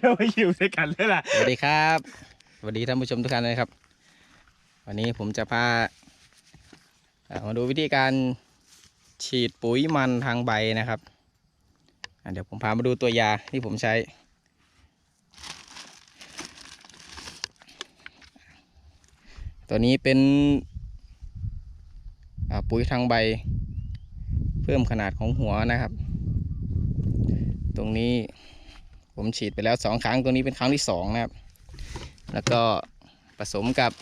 เราไปอยู่ด้วยกันเลยล่ะสวัสดีครับสวัสดีท่านผู้ชมทุกท่านเลยครับ วันนี้ผมจะพามาดูวิธีการฉีดปุ๋ยมันทางใบนะครับเดี๋ยวผมพามาดูตัวยาที่ผมใช้ ตัวนี้เป็นปุ๋ยทางใบ เพิ่มขนาดของหัวนะครับ ตรงนี้ ผมฉีดไปแล้วสองครั้งตัวนี้เป็นครั้งที่สองนะครับ แล้วก็ผสมกับ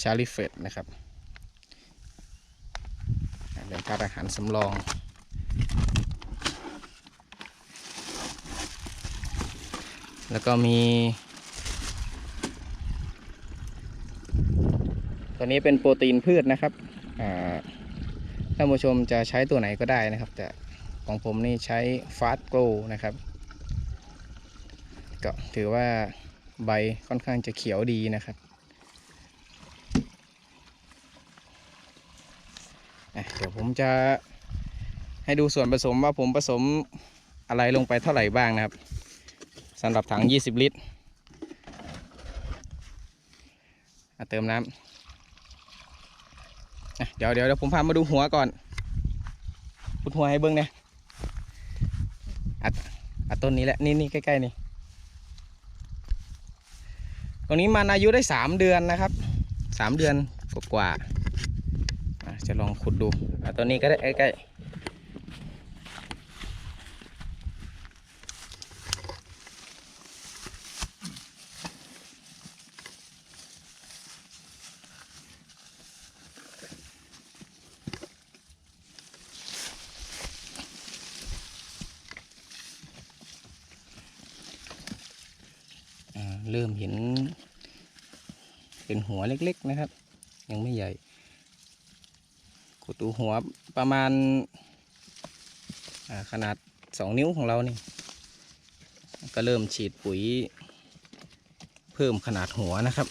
ชาลิเฟตนะครับเป็นธาตุอาหารสำรองแล้วก็มี ตัวนี้เป็นโปรตีนพืชนะครับท่านผู้ชมจะใช้ตัวไหนก็ได้นะครับ แต่ของผมนี่ใช้ฟาสโกลนะครับ ก็ถือว่าใบค่อนข้างจะเขียวดีนะครับเดี๋ยวผมจะให้ดูส่วนผสมว่าผมผสมอะไรลงไปเท่าไหร่บ้างนะครับสำหรับถัง 20 ลิตรเติมน้ำ เดี๋ยวเดี๋ยวเดี๋ยวผมพามาดูหัวก่อนพุดหัวให้เบิ้งเนี่ยอัดอัดต้นนี้แหละนี่นี่ใกล้ๆนี่ตรงนี้มันอายุได้สามเดือนนะครับสามเดือนกว่าๆอะจะลองขุดดูอะตัวนี้ก็ได้ใกล้ๆ เริ่มเห็น เป็นหัวเล็กๆนะครับ ยังไม่ใหญ่ขุตูหัวประมาณาขนาดสองนิ้วของเรานี่ ก็เริ่มฉีดปุ๋ย เพิ่มขนาดหัวนะครับ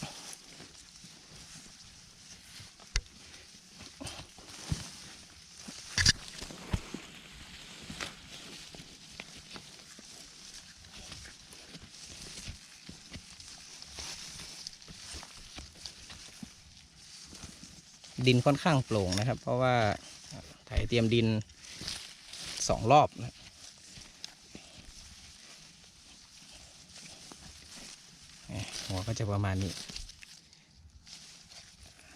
ดินค่อนข้างโปร่งนะครับ เพราะว่าไถเตรียมดินสองรอบนะหัวก็จะประมาณนี้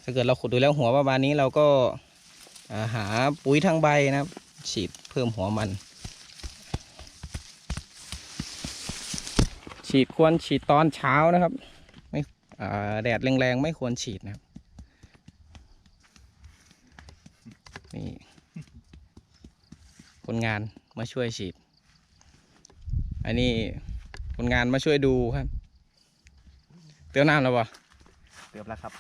ถ้าเกิดเราขุดดูแล้วหัวประมาณนี้เราก็าหาปุ๋ยทางใบนะครับ ฉีดเพิ่มหัวมัน ฉีดควรฉีดตอนเช้านะครับ ไม่แดดแรงๆ ไม่ควรฉีดนะครับ นี่ คนงานมาช่วยฉีด อันนี้คนงานมาช่วยดูครับ เติมน้ำแล้วปะเติมแล้วครับ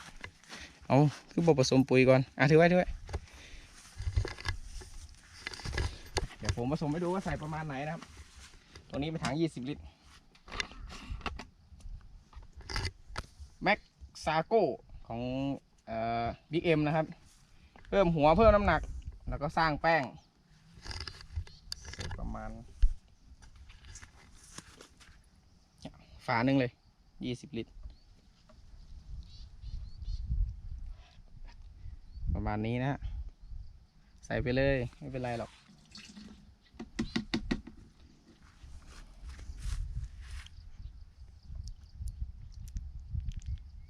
เอาคือบอกผสมปุ๋ยก่อน อะถือไว้ถือไว้เดี๋ยวผมผสมให้ดูว่าใส่ประมาณไหนนะครับตัวนี้เป็นถัง20ลิตร แม็กซาโกของเอ่อบิ๊กเอ็มนะครับ เพิ่มหัวเพิ่มน้ำหนัก แล้วก็สร้างแป้งประมาณเนี่ยฝาหนึ่งเลย20ลิตร ประมาณนี้นะฮะใส่ไปเลย ไม่เป็นไรหรอก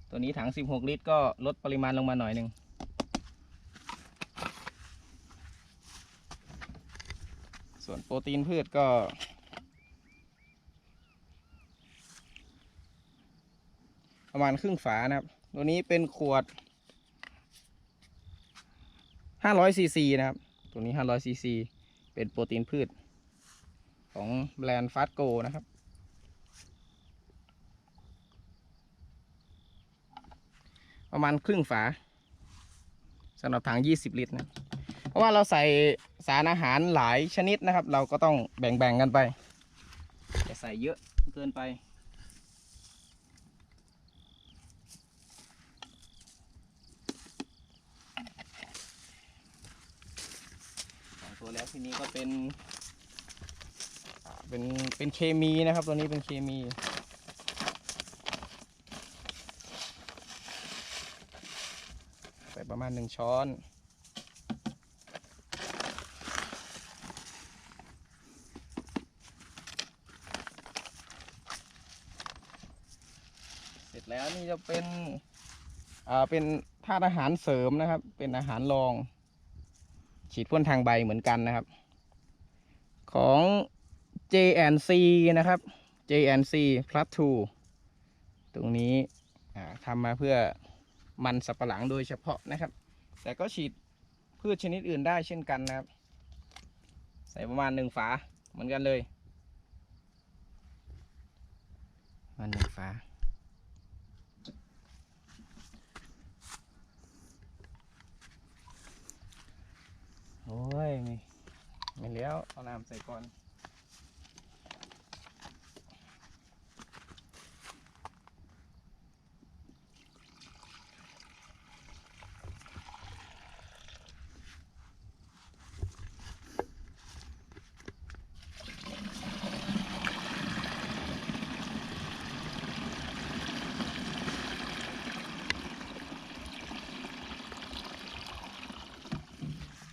ตัวนี้ถัง 16 ลิตร ก็ลดปริมาณลงมาหน่อยหนึ่ง ส่วนโปรตีนพืชก็ ประมาณครึ่งฝานะครับ ตัวนี้เป็นขวด500ซีซีนะครับ ตัวนี้500ซีซีเป็นโปรตีนพืช ของแบรนด์ฟาสโกนะครับประมาณครึ่งฝาสำหรับถัง 20 ลิตรนะ เพราะว่าเราใส่สารอาหารหลายชนิดนะครับ เราก็ต้องแบ่งๆกันไปจะใส่เยอะเกินไปเแล้วทีนี้ก็เป็น เป็นเป็นเคมีนะครับ ตัวนี้เป็นเคมีใส่ประมาณหนึ่งช้อน เสร็ จะเป็นอ่าเป็นธาตุอาหารเสริมนะครับ เป็นอาหารรอง ฉีดพ่นทางใบเหมือนกันนะครับ ของ JNC นะครับ JNC plus 2ตรงนี้ทำมาเพื่อมันสับปะหลังโดยเฉพาะนะครับ แต่ก็ฉีดพืชชนิดอื่นได้เช่นกันนะครับ ใส่ประมาณหนึ่งฝาเหมือนกันเลยมาณหนึ่งฝา โอ้ยไม่ไม่แล้วเอาน้ำใส่ก่อน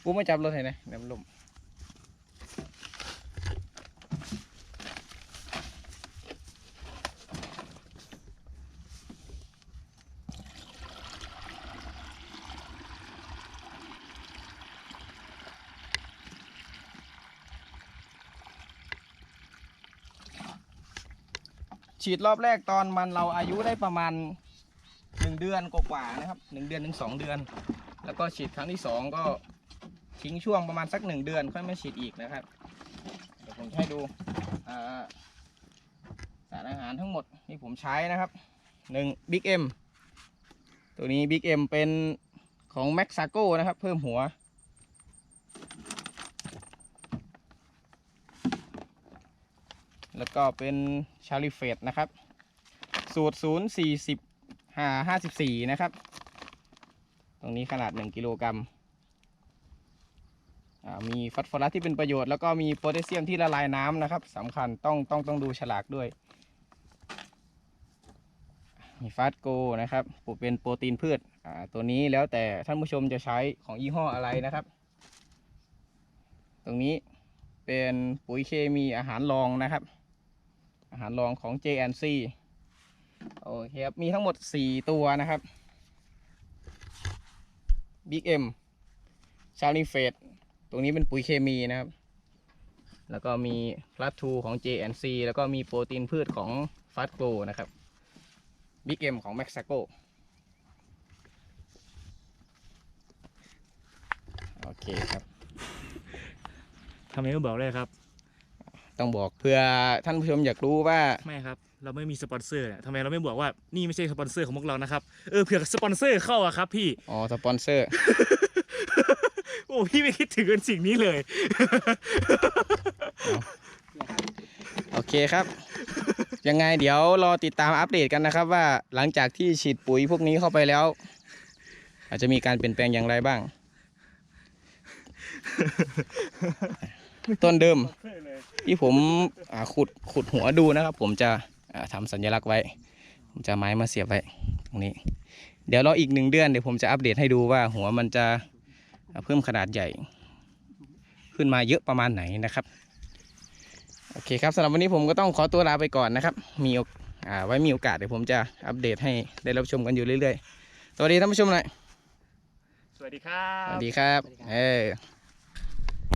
กูไม่จับรถให้นะเดี๋ยวมันล่มฉีดรอบแรกตอนมันเราอายุได้ประมาณหนึ่งเดือนกว่าๆนะครับหนึ่งเดือนถึงสองเดือน แล้วก็ฉีดครั้งที่สองก็ ทิ้งช่วงประมาณสักหนึ่งเดือนค่อยมาฉีดอีกนะครับ เดี๋ยวผมจะให้ดูสารอาหารทั้งหมดที่ผมใช้นะครับหนึ่งบิ๊กเอ็มตัวนี้บิ๊กเอ็มเป็นของแม็กซาโกนะครับ เพิ่มหัว แล้วก็เป็นชาลิเฟตนะครับ สูตร 0 40 5 54นะครับ ตรงนี้ขนาด 1 กิโลกรัม มีฟอสฟอรัสที่เป็นประโยชน์แล้วก็มีโพแทสเซียมที่ละลายน้ำนะครับสำคัญต้องต้องต้องดูฉลากด้วย มีฟาสโกนะครับเป็นโปรตีนพืชตัวนี้แล้วแต่ท่านผู้ชมจะใช้ของยี่ห้ออะไรนะครับ ตรงนี้เป็นปุ๋ยเคมีอาหารรองนะครับ อาหารรองของ JNC โอเคครับ มีทั้งหมด 4 ตัวนะครับ Big M ชาลีเฟด ตรงนี้เป็นปุ๋ยเคมีนะครับ แล้วก็มีพลัสทูของ JNC แล้วก็มีโปรตีนพืชของฟ a สโกนะครับบิ๊กเอ็มของ m ม็กซ c o โอเคครับทำไมไม่บอกเลยครับ ต้องบอกเพื่อท่านผู้ชมอยากรู้ว่า ไม่ครับ เราไม่มีสปอนเซอร์เนี่ยทำไมเราไม่บอกว่านี่ไม่ใช่สปอนเซอร์ของพวกเรานะครับ เออเผื่อสปอนเซอร์เข้าอะครับพี่ อ๋อ สปอนเซอร์ โอ้พี่ไม่คิดถึงสิ่งนี้เลย โอเคครับ ยังไงเดี๋ยวรอติดตามอัปเดตกันนะครับ ว่าหลังจากที่ฉีดปุ๋ยพวกนี้เข้าไปแล้ว อาจจะมีการเปลี่ยนแปลงอย่างไรบ้าง ต้นเดิม ที่ผมอ่าขุดขุดหัวดูนะครับ ผมจะอ่าทำสัญลักษณ์ไว้ ผมจะเอาไม้มาเสียบไว้ตรงนี้ เดี๋ยวรออีกหนึ่งเดือนเดี๋ยวผมจะอัปเดตให้ดูว่าหัวมันจะ เพิ่มขนาดใหญ่ ขึ้นมาเยอะประมาณไหนนะครับ โอเคครับสำหรับวันนี้ผมก็ต้องขอตัวลาไปก่อนนะครับ มีโอกอ่าไว้มีโอกาสเดี๋ยวผมจะอัปเดตให้ได้รับชมกันอยู่เรื่อยๆ สวัสดีท่านผู้ชมหน่อยสวัสดีครัสบวัสดีครับ เออ